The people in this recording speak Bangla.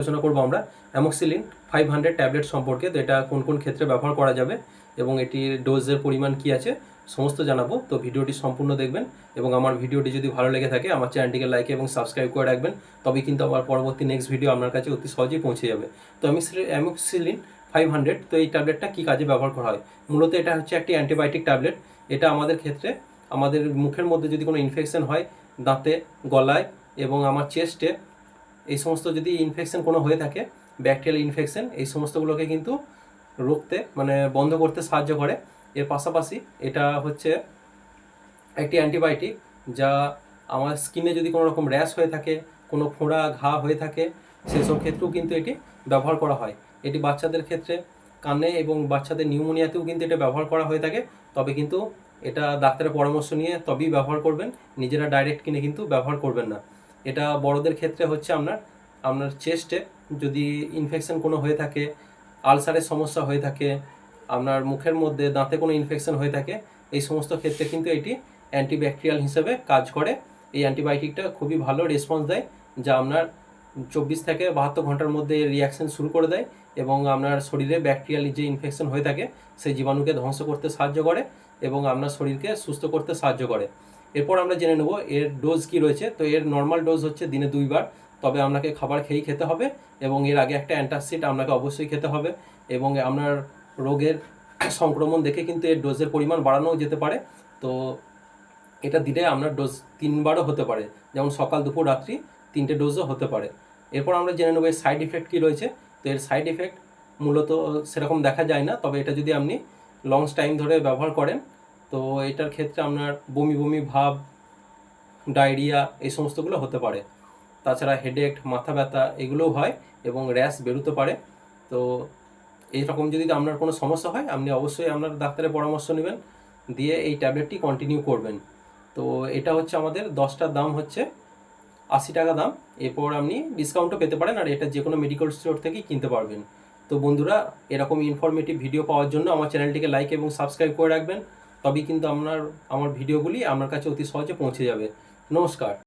আলোচনা করব আমরা। অ্যামোক্সিলিন ফাইভ হান্ড্রেড ট্যাবলেট সম্পর্কে, তো এটা কোন কোন ক্ষেত্রে ব্যবহার করা যাবে এবং এটির ডোজের পরিমাণ কি আছে, সমস্ত জানাব। তো ভিডিওটি সম্পূর্ণ দেখবেন এবং আমার ভিডিওটি যদি ভালো লেগে থাকে, আমার চ্যানেলটিকে লাইক এবং সাবস্ক্রাইব করে রাখবেন। তবেই কিন্তু আমার পরবর্তী নেক্সট ভিডিও আপনার কাছে অতি সহজেই পৌঁছে যাবে। তো আমি অ্যামোক্সিলিন ফাইভ হান্ড্রেড তো এই ট্যাবলেটটা কী কাজে ব্যবহার করা হয়? মূলত এটা হচ্ছে একটি অ্যান্টিবায়োটিক ট্যাবলেট এটা আমাদের ক্ষেত্রে, আমাদের মুখের মধ্যে যদি কোনো ইনফেকশন হয়, দাঁতে, গলায় এবং আমার চেস্টে এই সমস্ত যদি ইনফেকশন কোনো হয়ে থাকে ব্যাকটেরিয়াল ইনফেকশন এই সমস্তগুলোকে কিন্তু রুখতে মানে বন্ধ করতে সাহায্য করে। এর পাশাপাশি এটা হচ্ছে একটি অ্যান্টিবায়োটিক যা আমার স্কিনে যদি কোনো রকম র্যাশ হয়ে থাকে, কোনো ফোঁড়া ঘা হয়ে থাকে, সেসব ক্ষেত্রেও কিন্তু এটি ব্যবহার করা হয়। এটি বাচ্চাদের ক্ষেত্রে কানে এবং বাচ্চাদের নিউমোনিয়াতেও কিন্তু এটা ব্যবহার করা হয়ে থাকে। তবে কিন্তু এটা ডাক্তারের পরামর্শ নিয়ে তবেই ব্যবহার করবেন, নিজেরা ডাইরেক্ট কিনে কিন্তু ব্যবহার করবেন না। এটা বড়দের ক্ষেত্রে হচ্ছে আপনার আপনার চেস্টে যদি ইনফেকশন কোনো হয়ে থাকে আলসারের সমস্যা হয়ে থাকে, আপনার মুখের মধ্যে দাঁতে কোনো ইনফেকশন হয়ে থাকে, এই সমস্ত ক্ষেত্রে কিন্তু এটি অ্যান্টিব্যাকটেরিয়াল হিসেবে কাজ করে। এই অ্যান্টিবায়োটিকটা খুবই ভালো রেসপন্স দেয়, যা আপনার চব্বিশ থেকে বাহাত্তর ঘণ্টার মধ্যে রিয়াকশন শুরু করে দেয় এবং আপনার শরীরে ব্যাকটেরিয়াল যে ইনফেকশন হয়ে থাকে, সেই জীবাণুকে ধ্বংস করতে সাহায্য করে এবং আপনার শরীরকে সুস্থ করতে সাহায্য করে। এরপর আমরা জেনে নেব এর ডোজ কি রয়েছে। তো এর নর্মাল ডোজ হচ্ছে দিনে দুইবার। তবে আপনাকে খাবার খেয়েই খেতে হবে এবং এর আগে একটা অ্যান্টাসিড আপনাকে অবশ্যই খেতে হবে এবং আপনার রোগের সংক্রমণ দেখে কিন্তু এর ডোজের পরিমাণ বাড়ানোও যেতে পারে। তো এটা দিলে আপনার ডোজ তিনবারও হতে পারে। যেমন সকাল, দুপুর, রাত্রি তিনটে ডোজও হতে পারে। এরপর আমরা জেনে নেব এর সাইড ইফেক্ট কী রয়েছে। তো এর সাইড ইফেক্ট মূলত সেরকম দেখা যায় না। তবে এটা যদি আপনি লং টাইম ধরে ব্যবহার করেন তো এটার ক্ষেত্রে আপনার বমি বমি, ভাব, ডায়রিয়া এই সমস্তগুলো হতে পারে। তাছাড়া হেডেক মাথা ব্যথা এগুলোও হয় এবং র্যাশ বেরোতে পারে। তো এইরকম যদি আপনার কোনো সমস্যা হয়, আপনি অবশ্যই আপনার ডাক্তারের পরামর্শ নেবেন, দিয়ে এই ট্যাবলেটটি কন্টিনিউ করবেন। তো এটা হচ্ছে আমাদের দশটার দাম হচ্ছে আশি টাকা দাম। এরপর আপনি ডিসকাউন্টও পেতে পারেন আর এটা যে কোনো মেডিকেল স্টোর থেকেই কিনতে পারবেন। তো বন্ধুরা, এরকম ইনফরমেটিভ ভিডিও পাওয়ার জন্য আমার চ্যানেলটিকে লাইক এবং সাবস্ক্রাইব করে রাখবেন। তবেই কিন্তু আপনার আমার ভিডিওগুলি আপনার কাছে অতি সহজে পৌঁছে যাবে। নমস্কার।